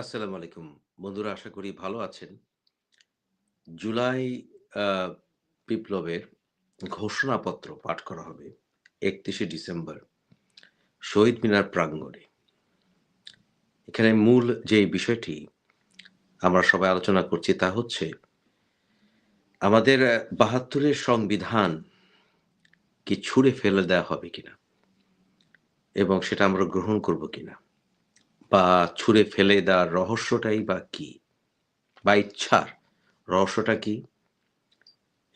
আসসালামু আলাইকুম। বন্ধুরা, আশা করি ভালো আছেন। জুলাই বিপ্লবের ঘোষণাপত্র পাঠ করা হবে ৩১শে ডিসেম্বর, শহীদ মিনার প্রাঙ্গণে। এখানে মূল যে বিষয়টি আমরা সবাই আলোচনা করছি তা হচ্ছে, আমাদের বাহাত্তরের ৭২ সংবিধান কি ছুঁড়ে ফেলে দেওয়া হবে কিনা? এবং সেটা আমরা গ্রহণ করব কিনা? বা ছুঁড়ে ফেলে দেওয়ার রহস্যটাই বা কি? বা ইচ্ছার রহস্যটা কি?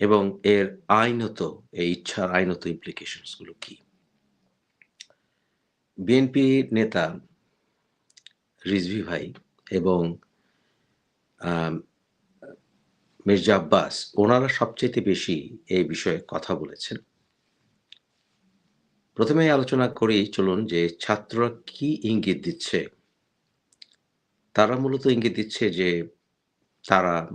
এবং এর আইনত, এই ইচ্ছার আইনত implications গুলো কি? বিএনপি নেতা রিজভী ভাই এবং মির্জা আব্বাস, ওনারা সবচাইতে বেশি এই বিষয়ে কথা বলেছেন। প্রথমেই আলোচনা করি, চলুন যে ছাত্ররা কি ইঙ্গিত দিচ্ছে? তারা মূলত ইঙ্গিত দিচ্ছে যে তারা,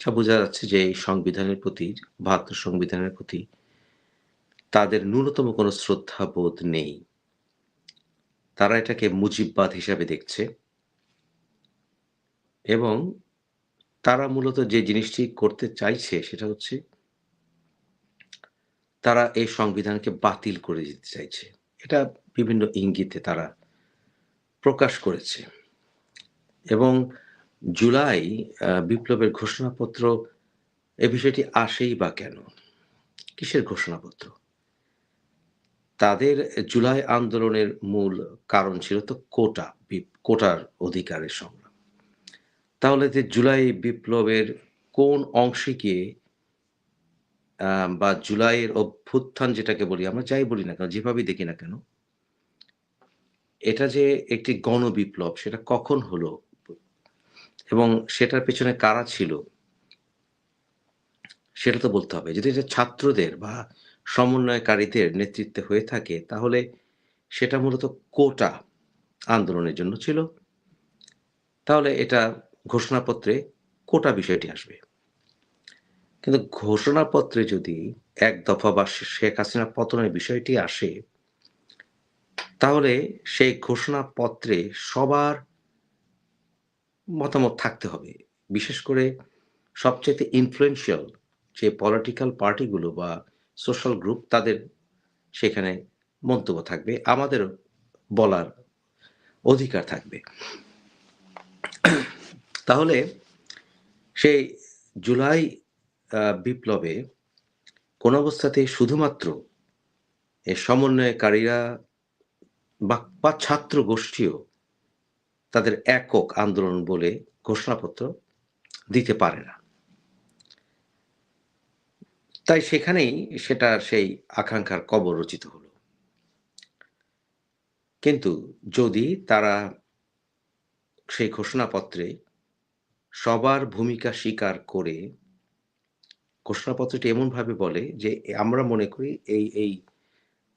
যা বোঝা যাচ্ছে যে এই সংবিধানের প্রতি ৭২ সংবিধানের প্রতি তাদের ন্যূনতম কোনো শ্রদ্ধাবোধ নেই। তারা এটাকে মুজিববাদ হিসাবে দেখছে। এবং তারা মূলত যে জিনিসটি করতে চাইছে সেটা হচ্ছে তারা এই সংবিধানকে বাতিল করে দিতে চাইছে। এটা বিভিন্ন ইঙ্গিতে তারা প্রকাশ করেছে। এবং জুলাই বিপ্লবের ঘোষণাপত্র এ বিষয়টি আসেই বা কেন? কিসের ঘোষণাপত্র? তাদের জুলাই আন্দোলনের মূল কারণ ছিল তো কোটা, কোটার অধিকারের সংগ্রাম। তাহলে যে জুলাই বিপ্লবের কোন অংশে গিয়ে বা জুলাইয়ের অভ্যুত্থান যেটাকে বলি আমরা যাই বলি না কেন, যেভাবেই দেখি না কেন এটা যে একটি গণবিপ্লব সেটা কখন হলো? এবং সেটার পেছনে কারা ছিল? সেটা তো বলতে হবে। যদি এটা ছাত্রদের বা সমন্বয়কারীদের নেতৃত্বে হয়ে থাকে, তাহলে সেটা মূলত কোটা আন্দোলনের জন্য ছিল। তাহলে এটা ঘোষণাপত্রে কোটা বিষয়টি আসবে। কিন্তু ঘোষণাপত্রে যদি এক দফা বা শেখ হাসিনা পতনের বিষয়টি আসে, তাহলে সেই ঘোষণাপত্রে সবার মতামত থাকতে হবে। বিশেষ করে সবচাইতে influential যে পলিটিক্যাল পার্টিগুলো বা সোশ্যাল গ্রুপ তাদের সেখানে মন্তব্য থাকবে। আমাদের বলার অধিকার থাকবে। তাহলে সেই জুলাই বিপ্লবে কোন অবস্থাতেই শুধুমাত্র সমন্বয়কারীরা বা ছাত্র গোষ্ঠীও তাদের একক আন্দোলন বলে ঘোষণাপত্র দিতে পারে না। তাই সেখানেই সেটা সেই আকাঙ্ক্ষার কবর রচিত হলো। কিন্তু যদি তারা সেই ঘোষণাপত্রে সবার ভূমিকা স্বীকার করে ঘোষণাপত্রটি এমনভাবে বলে যে আমরা মনে করি এই, এই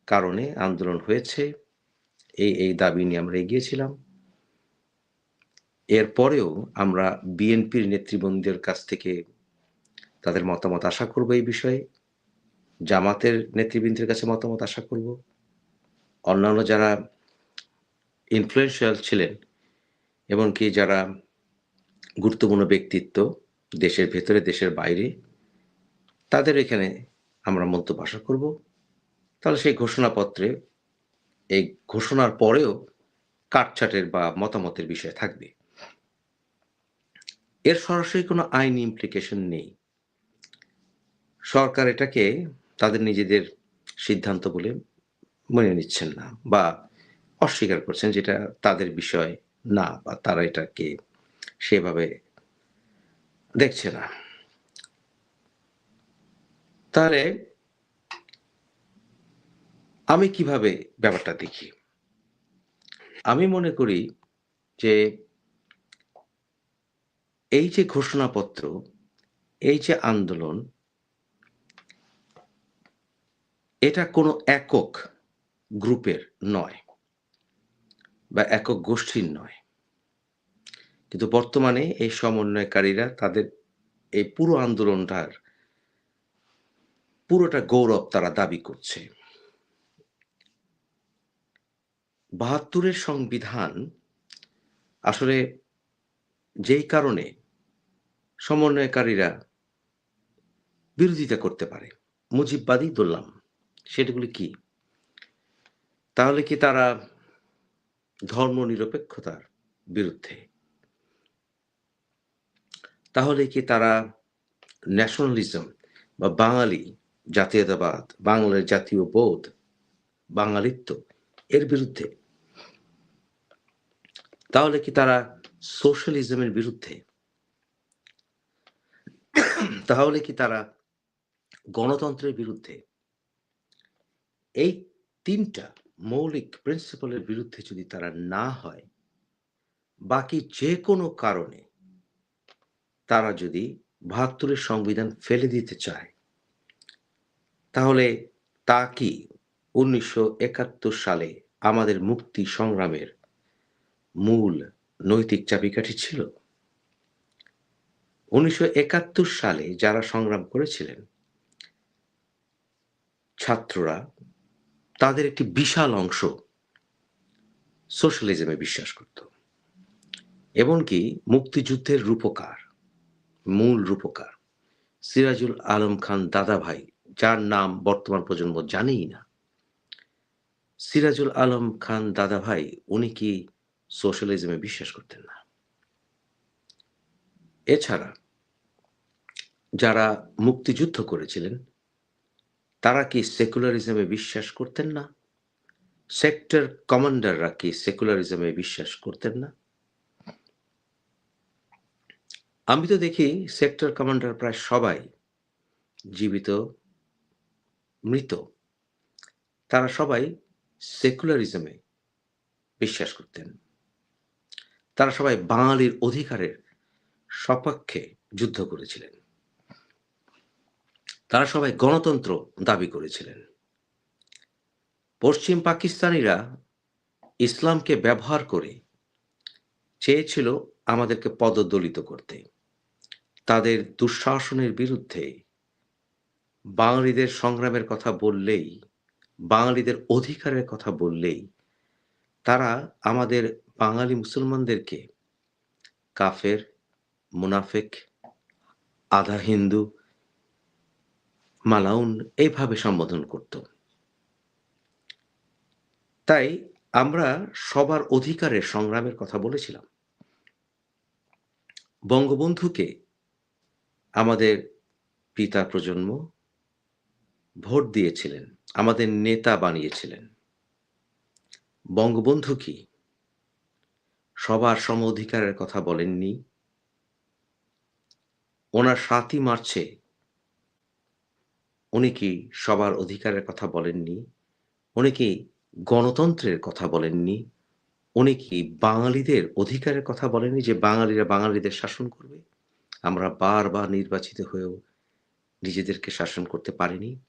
কারণে আন্দোলন হয়েছে। এই, এই দাবি নিয়ে আমরা এগিয়েছিলাম। এরপরেও আমরা বিএনপির নেতৃবৃন্দের কাছ থেকে তাদের মতামত আশা করব এই বিষয়ে। জামাতের নেতৃবৃন্দের কাছে মতামত আশা করব। অন্যান্য যারা influential ছিলেন এমনকি যারা গুরুত্বপূর্ণ ব্যক্তিত্ব দেশের ভেতরে, দেশের বাইরে, তাদের এখানে আমরা মন্তব্য আশা করব। তাহলে সেই ঘোষণাপত্রে, এই ঘোষণার পরেও কাটছাটের বা মতামতের বিষয় থাকবে। এর সরাসরি কোনো আইনি ইমপ্লিকেশন নেই। সরকার এটাকে তাদের নিজেদের সিদ্ধান্ত বলে মেনে নিচ্ছেন না বা অস্বীকার করছেন যেটা তাদের বিষয় না বা তারা এটাকে সেভাবে দেখছে না। তাহলে আমি কীভাবে ব্যাপারটা দেখি? আমি মনে করি যে এই যে ঘোষণাপত্র, এই যে আন্দোলন এটা কোনো একক গ্রুপের নয়। বা একক গোষ্ঠীর নয়। কিন্তু বর্তমানে এই সমন্বয়কারীরা তাদের এই পুরো আন্দোলনটার পুরোটা গৌরব তারা দাবি করছে। বাহাত্তরের সংবিধান আসলে যেই কারণে সমন্বয়কারীরা বিরোধিতা করতে পারে। মুজিববাদী ধরলাম সেটাগুলি কি? তাহলে কি তারা ধর্ম নিরপেক্ষতার বিরুদ্ধে? তাহলে কি তারা ন্যাশনালিজম বা বাঙালি জাতীয়তাবাদ বাংলার জাতীয় বোধ, বাঙালিত্ব এর বিরুদ্ধে? তাহলে কি তারা সোশ্যালিজমের বিরুদ্ধে? তাহলে কি তারা গণতন্ত্রের বিরুদ্ধে এই তিনটা মৌলিক প্রিন্সিপালের বিরুদ্ধে যদি তারা না হয়, বাকি যে কোনো কারণে তারা যদি বাহাত্তরের সংবিধান ফেলে দিতে চায়, তাহলে তা কি উনিশশো একাত্তর সালে আমাদের মুক্তি সংগ্রামের মূল নৈতিক চাবিকাঠি ছিল? উনিশশো একাত্তর সালে যারা সংগ্রাম করেছিলেন, ছাত্ররা তাদের একটি বিশাল অংশ সোশ্যালিজমে বিশ্বাস করত। এমনকি মুক্তিযুদ্ধের রূপকার, মূল রূপকার, সিরাজুল আলম খান দাদাভাই, যার নাম বর্তমান প্রজন্ম জানেই না, সিরাজুল আলম খান দাদাভাই, উনি কি সোশ্যালিজমে বিশ্বাস করতেন না? এছাড়া যারা মুক্তিযুদ্ধ করেছিলেন, তারা কি সেকুলারিজমে বিশ্বাস করতেন না? সেক্টর কমান্ডাররা কি সেকুলারিজমে বিশ্বাস করতেন না? আমি তো দেখি সেক্টর কমান্ডার প্রায় সবাই জীবিত, মৃত। তারা সবাই সেকুলারিজমে বিশ্বাস করতেন। তারা সবাই বাঙালির অধিকারের সপক্ষে যুদ্ধ করেছিলেন। তারা সবাই গণতন্ত্র দাবি করেছিলেন। পশ্চিম পাকিস্তানিরা ইসলামকে ব্যবহার করে চেয়েছিল আমাদেরকে পদদলিত করতে। তাদের দুঃশাসনের বিরুদ্ধে বাঙালিদের সংগ্রামের কথা বললেই, বাঙালিদের অধিকারের কথা বললেই তারা আমাদের বাঙালি মুসলমানদেরকে কাফের, মুনাফেক, আধা হিন্দু মালাউন এইভাবে সম্বোধন করত। তাই আমরা সবার অধিকারের সংগ্রামের কথা বলেছিলাম। বঙ্গবন্ধুকে আমাদের পিতা প্রজন্ম ভোট দিয়েছিলেন, আমাদের নেতা বানিয়েছিলেন। বঙ্গবন্ধু কি সবার সম অধিকারের কথা বলেননি? ওনার সাতই মার্চে উনি কি সবার অধিকারের কথা বলেননি? উনি কি গণতন্ত্রের কথা বলেননি? উনি কি বাঙালিদের অধিকারের কথা বলেননি যে বাঙালিরা বাঙালিদের শাসন করবে? আমরা বারবার নির্বাচিত হয়েও নিজেদেরকে শাসন করতে পারিনি।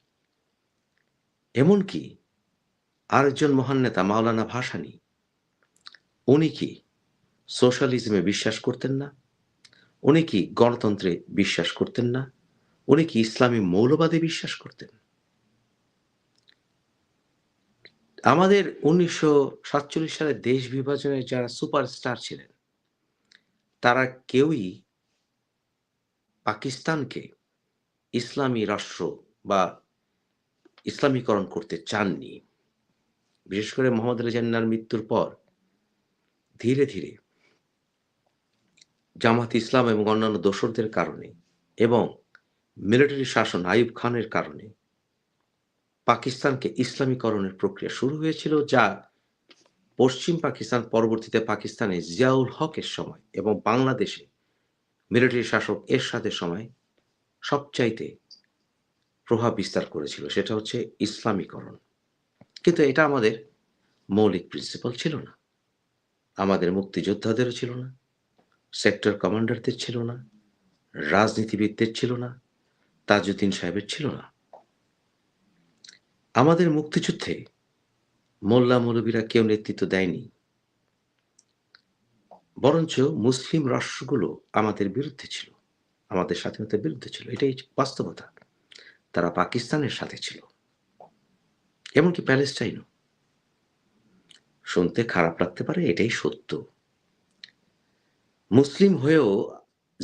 এমনকি আরেকজন মহান নেতা, মাওলানা ভাসানি, উনি কি সোশ্যালিজমে বিশ্বাস করতেন না? উনি কি গণতন্ত্রে বিশ্বাস করতেন না? উনি কি ইসলামী মৌলবাদে বিশ্বাস করতেন? আমাদের উনিশশো সাতচল্লিশ সালে দেশ বিভাজনের যারা সুপারস্টার ছিলেন, তারা কেউই পাকিস্তানকে ইসলামী রাষ্ট্র বা ইসলামীকরণ করতে চাননি। বিশেষ করে মোহাম্মদ আলী জান্নার মৃত্যুর পর ধীরে ধীরে জামাত ইসলাম এবং অন্যান্য দোসরদের কারণে এবং মিলিটারি শাসন আইব খানের কারণে পাকিস্তানকে ইসলামীকরণের প্রক্রিয়া শুরু হয়েছিল যা পশ্চিম পাকিস্তান, পরবর্তীতে পাকিস্তানে জিয়াউল হকের সময় এবং বাংলাদেশে মিলিটারি শাসক এরশাদের সময় সবচাইতে প্রভাব বিস্তার করেছিল। সেটা হচ্ছে ইসলামীকরণ। কিন্তু এটা আমাদের মৌলিক প্রিন্সিপাল ছিল না। আমাদের মুক্তিযোদ্ধাদেরও ছিল না। সেক্টর কমান্ডারদের ছিল না। রাজনীতিবিদদের ছিল না। তাজউদ্দিন সাহেবের ছিল না। আমাদের মুক্তিযুদ্ধে মোল্লা মৌলবীরা কেউ নেতৃত্ব দেয়নি। বরঞ্চ মুসলিম রাষ্ট্রগুলো আমাদের বিরুদ্ধে ছিল, আমাদের স্বাধীনতার বিরুদ্ধে ছিল, এটাই বাস্তবতা। তারা পাকিস্তানের সাথে ছিল, এমনকি প্যালেস্টাইনও। শুনতে খারাপ লাগতে পারে, এটাই সত্য। মুসলিম হয়েও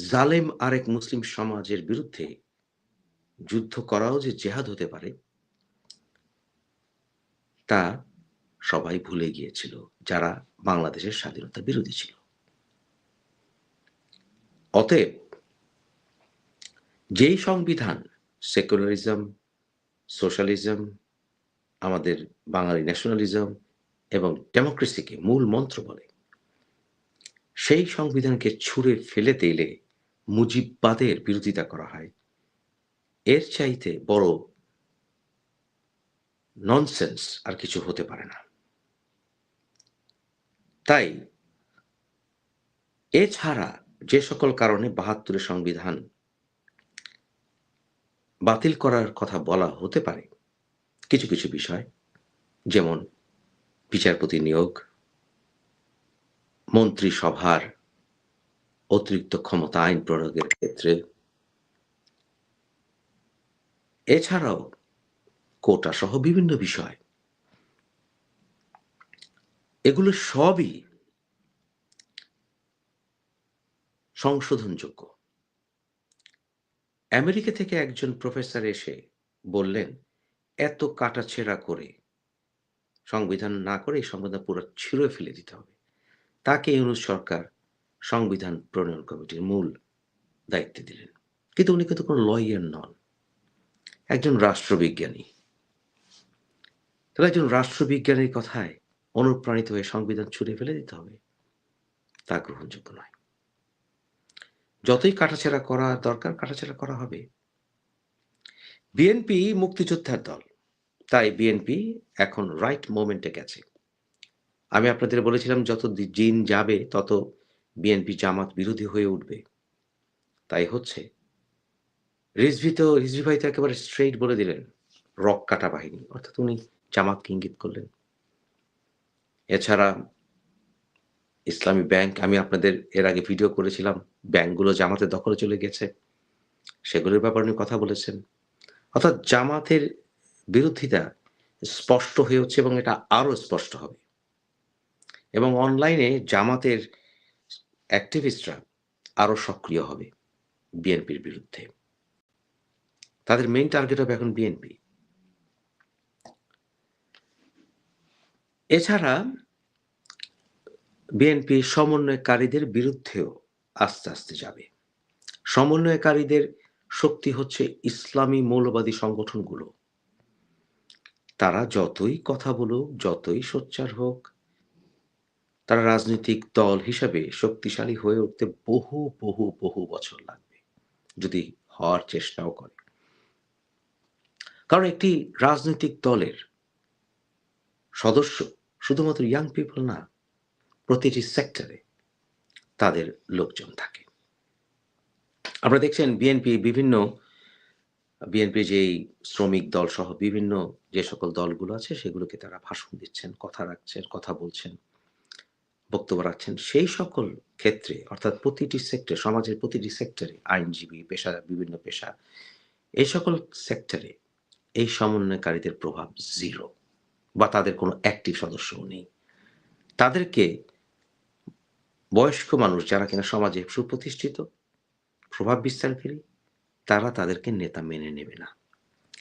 জালেম আরেক মুসলিম সমাজের বিরুদ্ধে যুদ্ধ করাও যে জেহাদ হতে পারে, তা সবাই ভুলে গিয়েছিল, যারা বাংলাদেশের স্বাধীনতা বিরোধী ছিল। অতএব যেই সংবিধান সেকুলারিজম সোশ্যালিজম আমাদের বাঙালি ন্যাশনালিজম এবং ডেমোক্রেসিকে মূল মন্ত্র বলে, সেই সংবিধানকে ছুঁড়ে ফেলে দিলে মুজিববাদের বিরোধিতা করা হয়। এর চাইতে বড় ননসেন্স আর কিছু হতে পারে না। তাই এছাড়া যে সকল কারণে বাহাত্তরের সংবিধান বাতিল করার কথা বলা হতে পারে, কিছু কিছু বিষয়, যেমন বিচারপতি নিয়োগ, মন্ত্রিসভার অতিরিক্ত ক্ষমতা আইন প্রয়োগের ক্ষেত্রে এছাড়াও কোটা সহ বিভিন্ন বিষয়। এগুলো সবই সংশোধনযোগ্য। আমেরিকা থেকে একজন প্রফেসর এসে বললেন, এত কাটাছেড়া করে, সংবিধান না করে এই সংবিধান পুরো ছিঁড়ে ফেলে দিতে হবে। তাকে ইউনুস সরকার সংবিধান প্রণয়ন কমিটির মূল দায়িত্ব দিলেন। কিন্তু উনি কিন্তু কোনো লয়ার নন। একজন রাষ্ট্রবিজ্ঞানী। তাহলে একজন রাষ্ট্রবিজ্ঞানীর কথায় অনুপ্রাণিত হয়ে সংবিধান ছুড়ে ফেলে দিতে হবে, তা গ্রহণযোগ্য নয়। যতই কাটাছেড়া করা দরকার, কাটাছেড়া করা হবে। বিএনপি মুক্তিযোদ্ধার দল, তাই বিএনপি এখন রাইট মোমেন্টে গেছে। আমি আপনাদের বলেছিলাম, যত দিন যাবে, তত বিএনপি জামাত বিরোধী হয়ে উঠবে। তাই হচ্ছে রিজভি তো, রিজভি ভাই তো একেবারে স্ট্রেইট বলে দিলেন, রক কাটা বাহিনী, অর্থাৎ উনি জামাতকে ইঙ্গিত করলেন। এছাড়া ইসলামী ব্যাংক, আমি আপনাদের এর আগে ভিডিও করেছিলাম, ব্যাংকগুলো জামাতের দখলে চলে গেছে, সেগুলোর ব্যাপারে উনি কথা বলেছেন। অর্থাৎ জামাতের বিরোধিতা স্পষ্ট হয়ে হচ্ছে এবং এটা আরও স্পষ্ট হবে। এবং অনলাইনে জামাতের অ্যাক্টিভিস্টরা আরও সক্রিয় হবে বিএনপির বিরুদ্ধে। তাদের মেইন টার্গেট হবে এখন বিএনপি এছাড়া বিএনপি সমন্বয়কারীদের বিরুদ্ধেও আস্তে আস্তে যাবে। সমন্বয়কারীদের শক্তি হচ্ছে ইসলামী মৌলবাদী সংগঠনগুলো। তারা যতই কথা বলুক, যতই সোচ্চার হোক, তারা রাজনৈতিক দল হিসাবে শক্তিশালী হয়ে উঠতে বহু বহু বহু বছর লাগবে। যদি হওয়ার চেষ্টাও করে। কারণ একটি রাজনৈতিক দলের সদস্য শুধুমাত্র ইয়াং পিপল না, প্রতিটি সেক্টরে তাদের লোকজন থাকে। আপনারা দেখছেন বিএনপি বিভিন্ন বিএনপি যেই শ্রমিক দল সহ বিভিন্ন যে সকল দলগুলো আছে, সেগুলোকে তারা ভাষণ দিচ্ছেন, কথা রাখছেন, কথা বলছেন, বক্তব্য রাখছেন। সেই সকল ক্ষেত্রে, অর্থাৎ প্রতিটি সেক্টর সমাজের প্রতিটি সেক্টরে আইনজীবী, পেশা, বিভিন্ন পেশা, এই সকল সেক্টরে এই সমন্বয়কারীদের প্রভাব জিরো বা তাদের কোনো অ্যাক্টিভ সদস্যও নেই। তাদেরকে বয়স্ক মানুষ যারা কিনা সমাজে সুপ্রতিষ্ঠিত, প্রভাব বিস্তারকারী, তারা তাদেরকে নেতা মেনে নেবে না।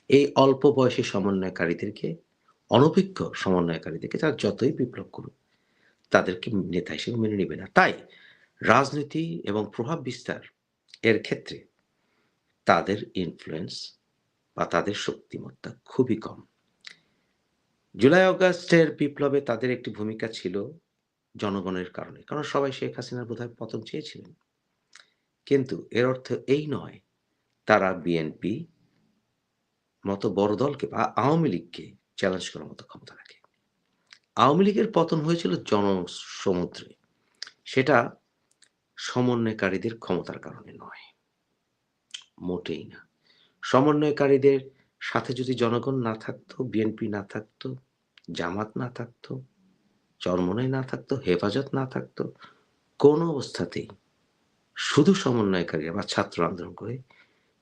এই অল্প বয়সী সমন্বয়কারীদেরকে, অনভিজ্ঞ সমন্বয়কারীদেরকে তারা যতই বিপ্লব করুক, তাদেরকে নেতা হিসেবে মেনে নেবে না। তাই রাজনীতি এবং প্রভাব বিস্তার এর ক্ষেত্রে তাদের ইনফ্লুয়েন্স বা তাদের শক্তিমত্তা খুবই কম। জুলাই অগাস্টের বিপ্লবে তাদের একটি ভূমিকা ছিল জনগণের কারণে, কারণ সবাই শেখ হাসিনার বোধহয় পতন চেয়েছিলেন। কিন্তু এর অর্থ এই নয়, তারা বিএনপি মতো বড় দলকে বা আওয়ামী লীগকে চ্যালেঞ্জ করার মতো ক্ষমতা রাখে। আওয়ামী লীগের পতন হয়েছিল জনসমুদ্রে। সেটা সমন্বয়কারীদের ক্ষমতার কারণে নয়, মোটেই না। সমন্বয়কারীদের সাথে যদি জনগণ না থাকতো, বিএনপি না থাকতো, জামাত না থাকতো, চরমনাই না থাকতো, হেফাজত না থাকতো, কোনো অবস্থাতেই শুধু সমন্বয়কারীরা বা ছাত্র আন্দোলন করে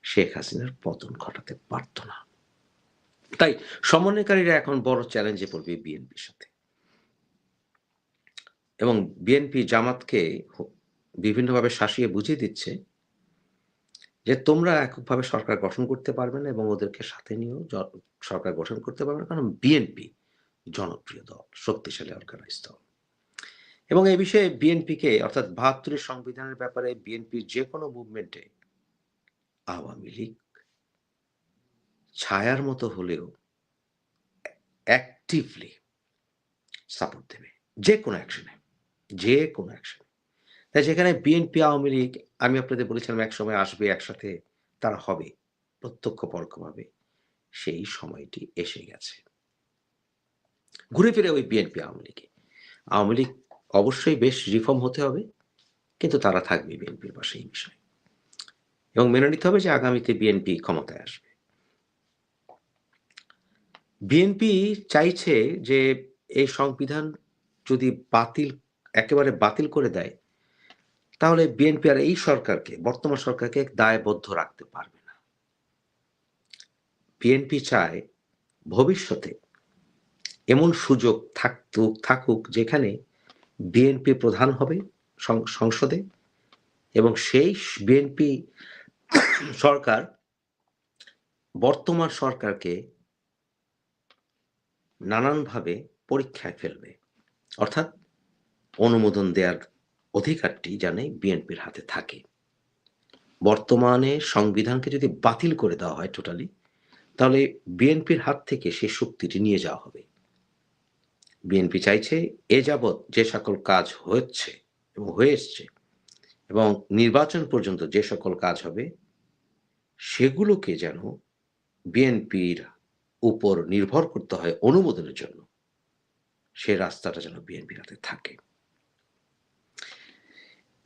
শেখ হাসিনার পতন ঘটাতে পারত না। তাই সমন্বয়কারীরা এখন বড় চ্যালেঞ্জে পড়বে বিএনপির সাথে। এবং বিএনপি জামাতকে বিভিন্নভাবে শাসিয়ে বুঝিয়ে দিচ্ছে যে তোমরা এককভাবে সরকার গঠন করতে পারবে না এবং ওদেরকে সাথে নিয়েও সরকার গঠন করতে পারবে না। কারণ বিএনপি জনপ্রিয় দল, শক্তিশালী অর্গানাইজ দল। এবং এই বিষয়ে বিএনপিকে অর্থাৎ বাহাত্তরের সংবিধানের ব্যাপারে বিএনপির যে কোনো মুভমেন্টে আওয়ামী লীগ ছায়ার মতো হলেও অ্যাক্টিভলি সাপোর্ট দেবে। যে কোনো অ্যাকশনে যে কোনো অ্যাকশনে তাই যেখানে বিএনপি আওয়ামী লীগ, আমি আপনাদের বলেছিলাম এক সময় আসবে, একসাথে তারা হবে, প্রত্যক্ষ পরোক্ষভাবে। সেই সময়টি এসে গেছে। ঘুরে ফিরে ওই বিএনপি আওয়ামী লীগে। আওয়ামী লীগ অবশ্যই বেশ রিফর্ম হতে হবে, কিন্তু তারা থাকবে বিএনপির পাশে এই বিষয়ে। এবং মেনে নিতে হবে যে আগামীতে বিএনপি ক্ষমতায় আসবে। বিএনপি চাইছে যে এই সংবিধান যদি বাতিল, একেবারে বাতিল করে দেয় তাহলে বিএনপি আর এই সরকারকে, বর্তমান সরকারকে দায়বদ্ধ রাখতে পারবে না। বিএনপি চায় ভবিষ্যতে এমন সুযোগ থাকুক থাকুক যেখানে বিএনপি প্রধান হবে সংসদে এবং সেই বিএনপি সরকার বর্তমান সরকারকে নানানভাবে পরীক্ষায় ফেলবে। অর্থাৎ অনুমোদন দেওয়ার অধিকারটি জানে বিএনপির হাতে থাকে। বর্তমানে সংবিধানকে যদি বাতিল করে দেওয়া হয় টোটালি তাহলে বিএনপির হাত থেকে সেই শক্তিটি নিয়ে যাওয়া হবে। বিএনপি চাইছে এ যাবৎ যে সকল কাজ হচ্ছে এবং হয়ে এসছে এবং নির্বাচন পর্যন্ত যে সকল কাজ হবে, সেগুলোকে যেন বিএনপির উপর নির্ভর করতে হয় অনুমোদনের জন্য, সে রাস্তাটা যেন বিএনপির হাতে থাকে।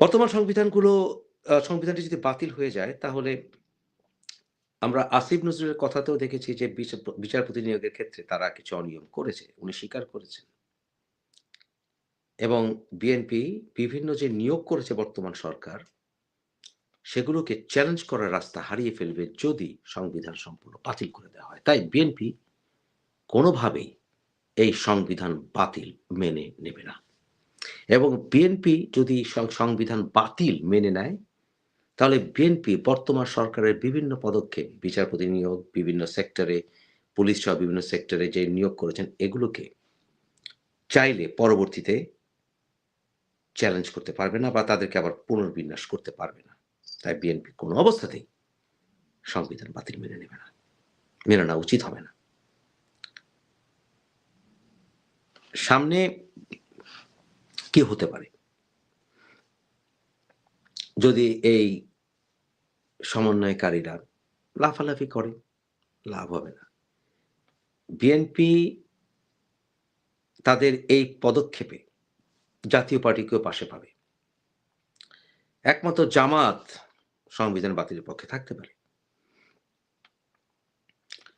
বর্তমান সংবিধানগুলো সংবিধানটি যদি বাতিল হয়ে যায়, তাহলে আমরা আসিফ নজরুলের কথাতেও দেখেছি যে বিচার- বিচারপতি নিয়োগের ক্ষেত্রে তারা কিছু অনিয়ম করেছে, উনি স্বীকার করেছেন। এবং বিএনপি বিভিন্ন যে নিয়োগ করেছে বর্তমান সরকার, সেগুলোকে চ্যালেঞ্জ করার রাস্তা হারিয়ে ফেলবে যদি সংবিধান সম্পূর্ণ বাতিল করে দেওয়া হয়। তাই বিএনপি কোনোভাবেই এই সংবিধান বাতিল মেনে নেবে না। এবং বিএনপি যদি সংবিধান বাতিল মেনে নেয়, তাহলে বিএনপি বর্তমান সরকারের বিভিন্ন পদক্ষেপ, বিচারপতি নিয়োগ, বিভিন্ন সেক্টরে, পুলিশ সহ বিভিন্ন সেক্টরে যে নিয়োগ করেছেন, এগুলোকে চাইলে পরবর্তীতে চ্যালেঞ্জ করতে পারবে না বা তাদেরকে আবার পুনর্বিন্যাস করতে পারবে না। তাই বিএনপি কোনো অবস্থাতেই সংবিধান বাতিল মেনে নেবে না, মেনে নেওয়া উচিত হবে না। সামনে কি হতে পারে? যদি এই সমন্বয়কারীরা লাফালাফি করে, লাভ হবে না। বিএনপি তাদের এই পদক্ষেপে জাতীয় পার্টিকেও পাশে পাবে। একমাত্র জামাত সংবিধান বাতিলের পক্ষে থাকতে পারে।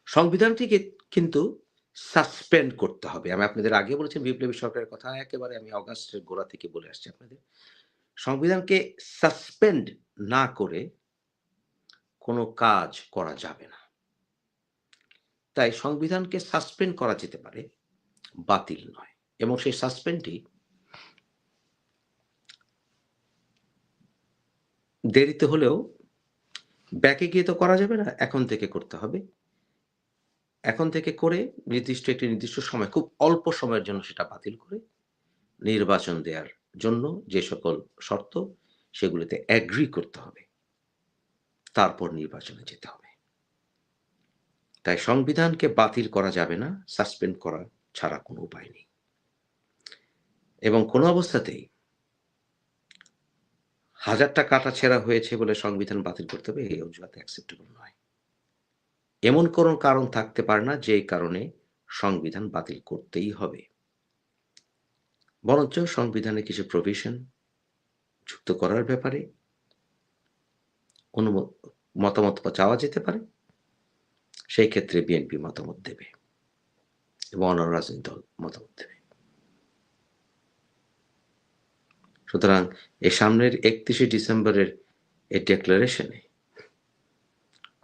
সংবিধানটিকে কিন্তু সাসপেন্ড করতে হবে। আমি আপনাদের আগে বলেছি, বিপ্লবী সরকারের কথা, একেবারে আমি অগাস্টের গোড়া থেকে বলে আসছি আপনাদের। সংবিধানকে সাসপেন্ড না করে কোনো কাজ করা যাবে না। তাই সংবিধানকে সাসপেন্ড করা যেতে পারে, বাতিল নয়। এবং সেই সাসপেন্ডটি দেরিতে হলেও ব্যাকে গিয়ে তো করা যাবে না, এখন থেকে করতে হবে। এখন থেকে করে নির্দিষ্ট একটি নির্দিষ্ট সময়, খুব অল্প সময়ের জন্য সেটা বাতিল করে নির্বাচন দেওয়ার জন্য যে সকল শর্ত, সেগুলোতে অ্যাগ্রি করতে হবে। তারপর নির্বাচনে যেতে হবে। তাই সংবিধানকে বাতিল করা যাবে না সাসপেন্ড করা ছাড়া কোনো উপায় নেই। এবং কোনো অবস্থাতেই হাজারটা কাটা ছেঁড়া হয়েছে বলে সংবিধান বাতিল করতে হবে, এই অজুহাতে অ্যাকসেপ্টেবল নয়। এমন কোনো কারণ থাকতে পারে না যে কারণে সংবিধান বাতিল করতেই হবে। বরঞ্চ সংবিধানে কিছু প্রভিশন যুক্ত করার ব্যাপারে অনুমত মতামত চাওয়া যেতে পারে, সেই ক্ষেত্রে বিএনপি মতামত দেবে এবং অন্য রাজনৈতিক দল মতামত দেবে। সুতরাং এ সামনের একত্রিশে ডিসেম্বরের এই ডেক্লারেশনে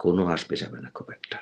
কোনো আসবে যাবে না খুব একটা